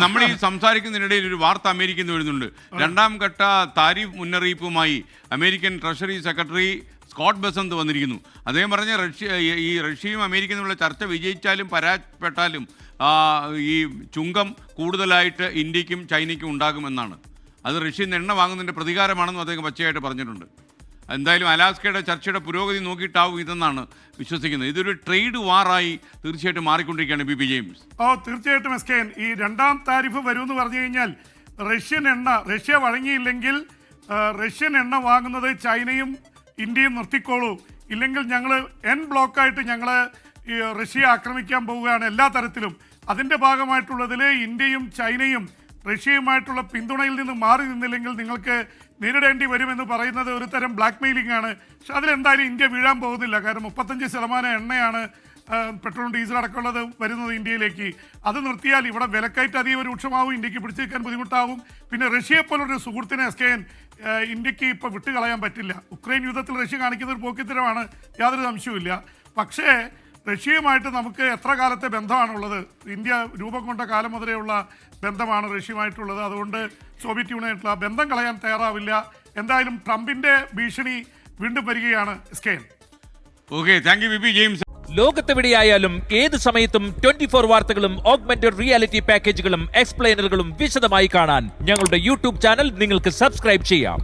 നമ്മൾ ഈ സംസാരിക്കുന്നതിനിടയിൽ ഒരു വാർത്ത അമേരിക്കയിൽ നിന്ന് വരുന്നുണ്ട്. രണ്ടാം ഘട്ട താരിഫ് മുന്നറിയിപ്പുമായി American treasury secretary Scott Bessent വന്നിരിക്കുന്നു. അദ്ദേഹം പറഞ്ഞ റഷ്യ ഈ- റഷ്യയും അമേരിക്കയും തമ്മിലുള്ള ചർച്ച വിജയിച്ചാലും പരാജയപ്പെട്ടാലും ഈ ചുങ്കം കൂടുതലായിട്ട് ഇന്ത്യക്കും ചൈനയ്ക്കും ഉണ്ടാകുമെന്നാണ്. അത് റഷ്യയിൽ നിന്ന് എണ്ണ വാങ്ങുന്നതിന്റെ പ്രതികാരമാണെന്നും അദ്ദേഹം പച്ചയായിട്ട് പറഞ്ഞിട്ടുണ്ട്. എന്തായാലും അലാസ്കയുടെ ചർച്ചയുടെ പുരോഗതി നോക്കിയിട്ടാവും ഇതെന്നാണ് വിശ്വസിക്കുന്നത്. ഇതൊരു ട്രേഡ് വാറായി തീർച്ചയായിട്ടും മാറിക്കൊണ്ടിരിക്കുകയാണ് ബി ബി ജെയിംസ്. ഓ തീർച്ചയായിട്ടും എസ് കെ ഈ രണ്ടാം താരിഫ് വരുമെന്ന് പറഞ്ഞു കഴിഞ്ഞാൽ റഷ്യൻ എണ്ണ റഷ്യ വഴങ്ങിയില്ലെങ്കിൽ റഷ്യൻ എണ്ണ വാങ്ങുന്നത് ചൈനയും ഇന്ത്യയും നിർത്തിക്കോളൂ. ഇല്ലെങ്കിൽ ഞങ്ങൾ എൻ ബ്ലോക്കായിട്ട് ഞങ്ങൾ റഷ്യയെ ആക്രമിക്കാൻ പോവുകയാണ് എല്ലാ തരത്തിലും. അതിന്റെ ഭാഗമായിട്ടുള്ളതിൽ ഇന്ത്യയും ചൈനയും റഷ്യയുമായിട്ടുള്ള പിന്തുണയിൽ നിന്ന് മാറി നിന്നില്ലെങ്കിൽ നിങ്ങൾക്ക് നേരിടേണ്ടി വരുമെന്ന് പറയുന്നത് ഒരു തരം ബ്ലാക്ക് മെയിലിംഗ് ആണ്. പക്ഷെ അതിലെന്തായാലും ഇന്ത്യ വീഴാൻ പോകുന്നില്ല. കാരണം മുപ്പത്തഞ്ച് ശതമാനം എണ്ണയാണ് പെട്രോളും ഡീസൽ അടക്കമുള്ളത് വരുന്നത് ഇന്ത്യയിലേക്ക്. അത് നിർത്തിയാൽ ഇവിടെ വിലക്കയറ്റ് അധികം രൂക്ഷമാവും ഇന്ത്യയ്ക്ക് പിടിച്ചു നിൽക്കാൻ ബുദ്ധിമുട്ടാവും. പിന്നെ റഷ്യയെ പോലൊരു സുഹൃത്തിനെ എസ്കേൻ ഇന്ത്യയ്ക്ക് ഇപ്പോൾ വിട്ടുകളയാൻ പറ്റില്ല. ഉക്രൈൻ യുദ്ധത്തിൽ റഷ്യ കാണിക്കുന്ന ഒരു പോക്കിത്തരമാണ് യാതൊരു സംശയവുമില്ല. പക്ഷേ റഷ്യയുമായിട്ട് നമുക്ക് എത്ര കാലത്തെ ബന്ധമാണുള്ളത്? ഇന്ത്യ രൂപം കൊണ്ട കാലം മുതലെയുള്ള ബന്ധമാണ് റഷ്യയുമായിട്ടുള്ളത്. അതുകൊണ്ട് സോവിയറ്റ് യൂണിയനായിട്ടുള്ള ആ ബന്ധം കളയാൻ തയ്യാറാവില്ല. എന്തായാലും ട്രംപിന്റെ ഭീഷണി വീണ്ടും വരികയാണ് സ്കെയിൽ. ഓക്കെ താങ്ക് യു ബി ജെയിംസ് ലോകത്തെവിടെയായാലും ഏത് സമയത്തും ട്വന്റി ഫോർ വാർത്തകളും ഓഗ്മെന്റഡ് റിയാലിറ്റി പാക്കേജുകളും എക്സ്പ്ലെയിനറുകളും വിശദമായി കാണാൻ ഞങ്ങളുടെ യൂട്യൂബ് ചാനൽ നിങ്ങൾക്ക് സബ്സ്ക്രൈബ് ചെയ്യാം.